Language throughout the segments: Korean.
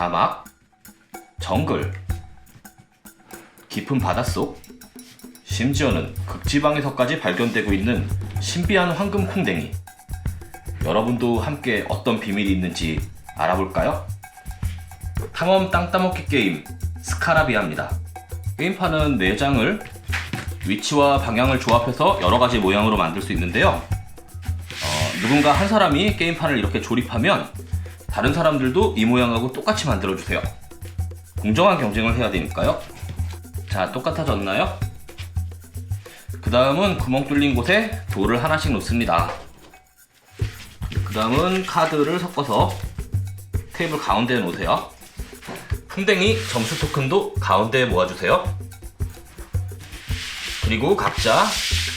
사막, 정글, 깊은 바닷속, 심지어는 극지방에서까지 발견되고 있는 신비한 황금 콩댕이. 여러분도 함께 어떤 비밀이 있는지 알아볼까요? 탐험 땅 따먹기 게임 스카라비아입니다. 게임판은 4장을 위치와 방향을 조합해서 여러 가지 모양으로 만들 수 있는데요. 어, 누군가 한 사람이 게임판을 이렇게 조립하면 다른 사람들도 이 모양하고 똑같이 만들어 주세요. 공정한 경쟁을 해야 되니까요. 자, 똑같아졌나요? 그 다음은 구멍 뚫린 곳에 돌을 하나씩 놓습니다. 그 다음은 카드를 섞어서 테이블 가운데에 놓으세요. 풍뎅이 점수 토큰도 가운데에 모아주세요. 그리고 각자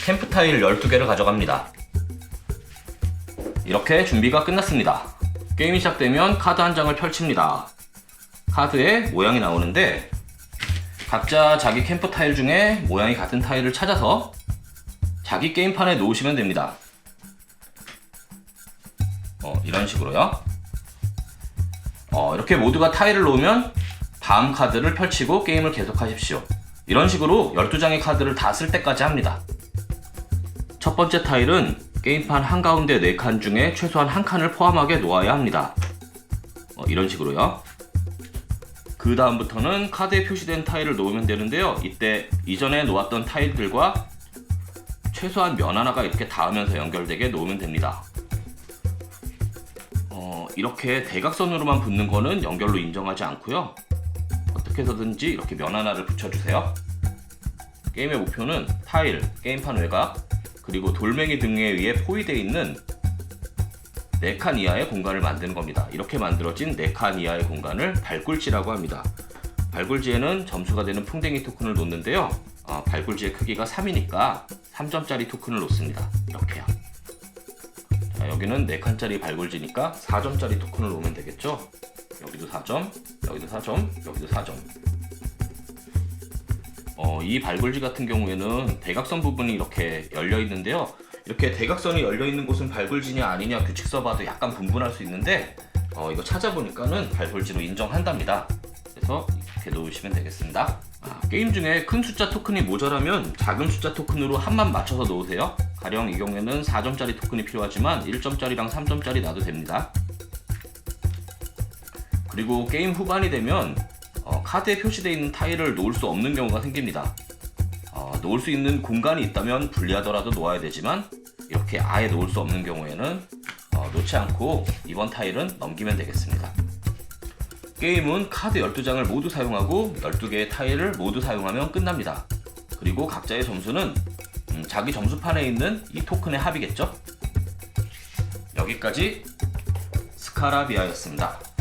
캠프 타일 12개를 가져갑니다. 이렇게 준비가 끝났습니다. 게임이 시작되면 카드 한 장을 펼칩니다. 카드에 모양이 나오는데 각자 자기 캠프 타일 중에 모양이 같은 타일을 찾아서 자기 게임판에 놓으시면 됩니다. 어, 이런 식으로요. 어, 이렇게 모두가 타일을 놓으면 다음 카드를 펼치고 게임을 계속하십시오. 이런 식으로 12장의 카드를 다 쓸 때까지 합니다. 첫 번째 타일은 게임판 한가운데 4칸 중에 최소한 한 칸을 포함하게 놓아야 합니다. 어, 이런 식으로요. 그 다음부터는 카드에 표시된 타일을 놓으면 되는데요. 이때 이전에 놓았던 타일들과 최소한 면 하나가 이렇게 닿으면서 연결되게 놓으면 됩니다. 어, 이렇게 대각선으로만 붙는 거는 연결로 인정하지 않고요. 어떻게 해서든지 이렇게 면 하나를 붙여주세요. 게임의 목표는 타일, 게임판 외곽, 그리고 돌멩이 등에 의해 포위되어 있는 4칸 이하의 공간을 만드는 겁니다. 이렇게 만들어진 4칸 이하의 공간을 발굴지라고 합니다. 발굴지에는 점수가 되는 풍뎅이 토큰을 놓는데요. 어, 발굴지의 크기가 3이니까 3점짜리 토큰을 놓습니다. 이렇게요. 자, 여기는 4칸짜리 발굴지니까 4점짜리 토큰을 놓으면 되겠죠? 여기도 4점, 여기도 4점, 여기도 4점. 어, 이 발굴지 같은 경우에는 대각선 부분이 이렇게 열려 있는데요. 이렇게 대각선이 열려 있는 곳은 발굴지냐 아니냐 규칙 써봐도 약간 분분할 수 있는데 어, 이거 찾아보니까는 발굴지로 인정한답니다. 그래서 이렇게 놓으시면 되겠습니다. 아, 게임 중에 큰 숫자 토큰이 모자라면 작은 숫자 토큰으로 한만 맞춰서 놓으세요. 가령 이 경우에는 4점짜리 토큰이 필요하지만 1점짜리랑 3점짜리 놔도 됩니다. 그리고 게임 후반이 되면 어, 카드에 표시되어 있는 타일을 놓을 수 없는 경우가 생깁니다. 어, 놓을 수 있는 공간이 있다면 분리하더라도 놓아야 되지만 이렇게 아예 놓을 수 없는 경우에는 어, 놓지 않고 이번 타일은 넘기면 되겠습니다. 게임은 카드 12장을 모두 사용하고 12개의 타일을 모두 사용하면 끝납니다. 그리고 각자의 점수는 음, 자기 점수판에 있는 이 토큰의 합이겠죠? 여기까지 스카라비아였습니다.